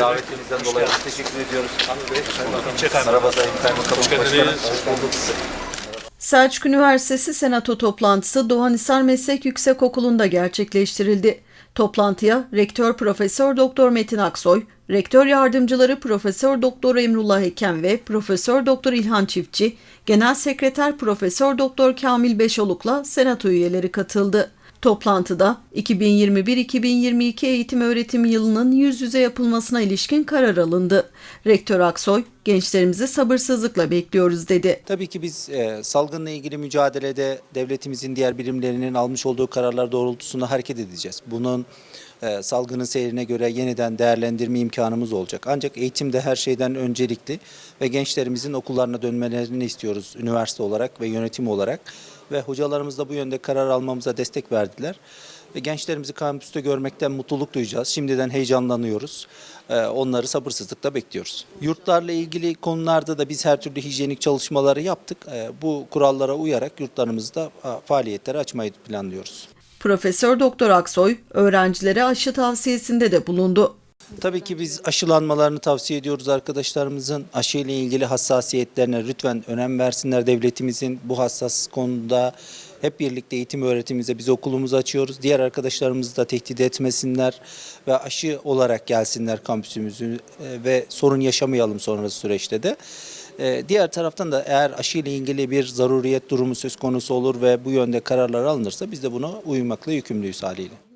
Davetimizden dolayı teşekkür ediyoruz. Merhaba Sayın Kaymakam Hoş Başkanım. geldiniz. Hoş bulduk. Selçuk Üniversitesi Senato toplantısı Doğanhisar Meslek Yüksekokulu'nda gerçekleştirildi. Toplantıya Rektör Profesör Doktor Metin Aksoy, Rektör Yardımcıları Profesör Doktor Emrullah Eken ve Profesör Doktor İlhan Çiftçi, Genel Sekreter Profesör Doktor Kamil Beşoluk'la Senato üyeleri katıldı. Toplantıda 2021-2022 eğitim öğretim yılının yüz yüze yapılmasına ilişkin karar alındı. Rektör Aksoy, gençlerimizi sabırsızlıkla bekliyoruz dedi. Tabii ki biz e, salgınla ilgili mücadelede devletimizin diğer birimlerinin almış olduğu kararlar doğrultusunda hareket edeceğiz. Bunun e, salgının seyrine göre yeniden değerlendirme imkanımız olacak. Ancak eğitimde her şeyden öncelikli ve gençlerimizin okullarına dönmelerini istiyoruz üniversite olarak ve yönetim olarak. Ve hocalarımız da bu yönde karar almamıza destek verdiler. Ve gençlerimizi kampüste görmekten mutluluk duyacağız. Şimdiden heyecanlanıyoruz. Ee, Onları sabırsızlıkla bekliyoruz. Yurtlarla ilgili konularda da biz her türlü hijyenik çalışmaları yaptık. Ee, Bu kurallara uyarak yurtlarımızda faaliyetleri açmayı planlıyoruz. Profesör Doktor Aksoy öğrencilere aşı tavsiyesinde de bulundu. Tabii ki biz aşılanmalarını tavsiye ediyoruz arkadaşlarımızın. Aşı ile ilgili hassasiyetlerine lütfen önem versinler. Devletimizin bu hassas konuda hep birlikte eğitim öğretimimize biz okulumuzu açıyoruz. Diğer arkadaşlarımızı da tehdit etmesinler ve aşı olarak gelsinler kampüsümüzü e, ve sorun yaşamayalım sonrası süreçte de. E, Diğer taraftan da eğer aşı ile ilgili bir zaruriyet durumu söz konusu olur ve bu yönde kararlar alınırsa biz de buna uymakla yükümlüyüz haliyle.